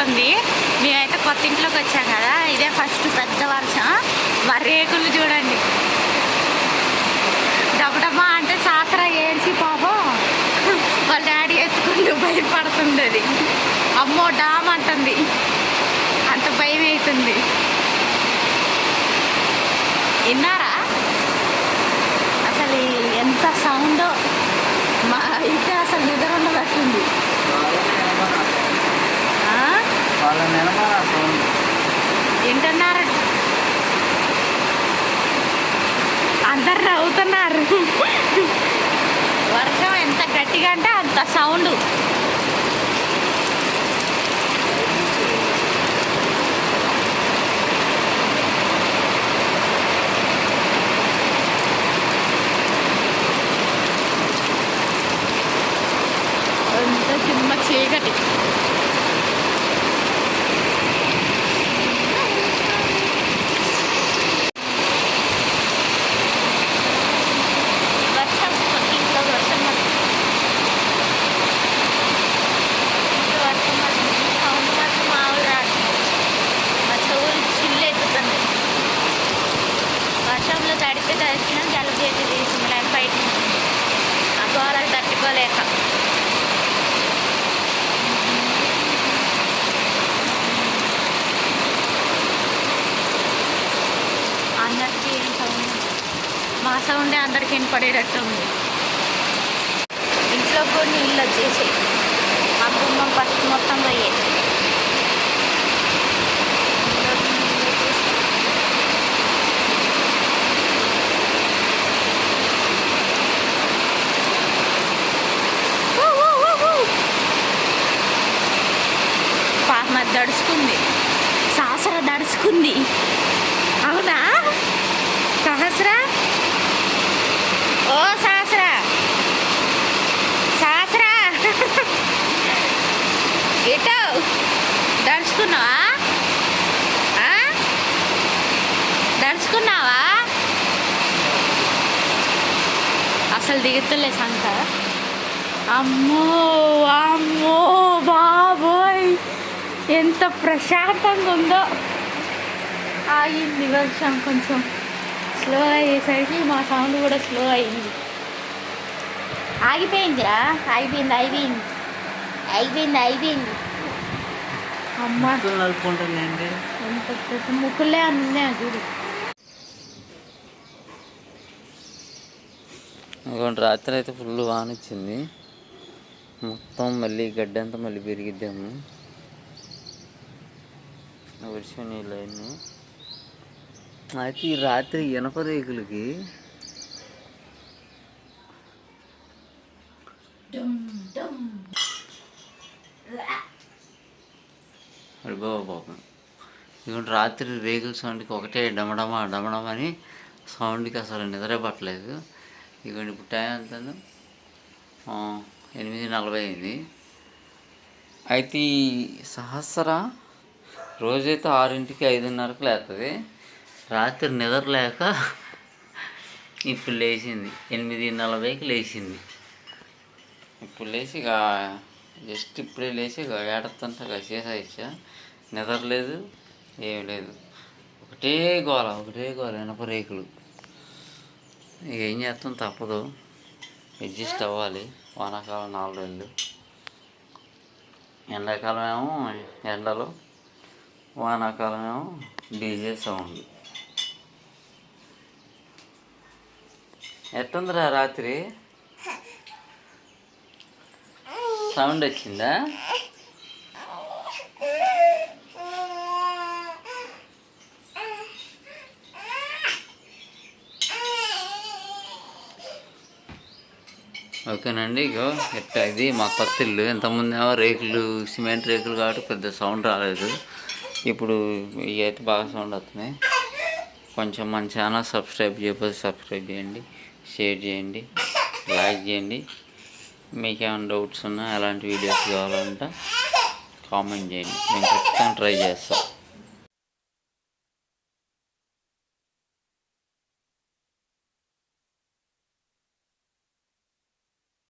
ఉంటుంది మేమైతే కొత్త ఇంట్లోకి వచ్చాం కదా ఇదే ఫస్ట్ పెద్ద వర్షం. వరేకులు రేకులు చూడండి. డబ్బడమ్మా అంటే సాసరా ఏడ్చి పాపం వాళ్ళ డాడీ ఎత్తుకుంటూ భయపడుతుండేది అమ్మో డామ్ అంటుంది. అంత భయం అవుతుంది విన్నారా? అసలు ఎంత సౌండ్ మా అయితే అసలు నిద్ర ఉండబట్టింది ఆ? వాళ్ళ నెలమాన సౌండ్ వింటున్నారు అందరు నవ్వుతున్నారు. వర్షం ఎంత గట్టిగా అంటే అంత సౌండ్ అంత చిన్న చీకటి వర్షం ఇంట్లో వర్షం పడుతుంది. ఇంట్లో వర్షం పడుతుంది. సౌండ్ మాత్రం మామూలు రాదు. మా చెవులు చిల్లెత్తుతుంది వర్షంలో తడిపి తడిచిన జలుబు అయితే తీసింది లేక బయట ఆ గోళాలు తట్టుకోలేక అందరికీ ఏం సౌండ్ మా సౌండే అందరికి వినపడేటట్టు ఉంది. ఇంట్లో కూడా నీళ్ళు వచ్చేసి మా కుటుంబం ఫస్ట్ మొత్తం పోయే. పాప దడుచుకుంది. సాసర దడుచుకుంది అవునా సహస్రా ఓ సహస్రా సహస్రా ఎటో దడుచుకున్నావా ఆ? దడుచుకున్నావా అసలు దిగుతులే సంత. అమ్మో అమ్మో బాబోయ్. ఎంత ప్రశాంతంగా ఉందో. ఆగింది వర్షం కొంచెం. స్లో అయ్యేసరికి మా సౌండ్ కూడా స్లో అయింది ఆగిపోయిందిరా. అయిపోయింది అయిపోయింది అయిపోయింది అయిపోయింది అమ్మ. ముక్కులు ఎంత ఉన్నాయి చూడు ఇంకోటి రాత్రి అయితే ఫుల్ వాన వచ్చింది మొత్తం మళ్ళీ గడ్డి అంతా మళ్ళీ పెరిగిద్దాము. వర్షం నీళ్ళు అయింది అయితే ఈ రాత్రి ఇనప రేకులకి పాపం ఇదిగోండి రాత్రి రేకుల సౌండ్కి ఒకటే డమడమా డమడమ అని సౌండ్కి అసలు నిద్ర పట్టలేదు. ఇదిగోండి ఇప్పుడు టైం ఎంత ఎనిమిది నలభై అయింది. అయితే ఈ సహస్ర రోజైతే ఆరింటికి ఐదున్నరకు లేస్తుంది రాత్రి నిద్ర లేక ఇప్పుడు లేచింది. ఎనిమిది నలభైకి లేచింది. ఇప్పుడు లేచి ఇక జస్ట్ ఇప్పుడే లేచి ఇక ఏడతంటే ఇక చేసేయచ్చా? నిద్ర లేదు ఏం లేదు. ఒకటే గోల ఒకటే గోల ఇనప రేకులు ఏం చేస్తాం తప్పదు. అడ్జస్ట్ అవ్వాలి. వానాకాలం నాలుగు రోజులు. ఎండాకాలం ఏమో ఎండలు వానాకాలం ఏమో డీజే సౌండ్. ఎట్టుందిరా రాత్రి? సౌండ్ వచ్చిందా? ఓకేనండి ఇగో ఎట్ట ఇది? మా కొత్త ఇల్లు. ఇంతకుముందు ఏమో రేకులు సిమెంట్ రేకులు కాబట్టి పెద్ద సౌండ్ రాలేదు. ఇప్పుడు ఇవి అయితే బాగా సౌండ్ వస్తున్నాయి. కొంచెం మన ఛానల్ సబ్స్క్రైబ్ చేయకపోతే సబ్స్క్రైబ్ చేయండి షేర్ చేయండి లైక్ చేయండి. మీకు ఏమైనా డౌట్స్ ఉన్నా ఎలాంటి వీడియోస్ కావాలంటే కామెంట్ చేయండి. మేము ఖచ్చితంగా ట్రై చేస్తాం.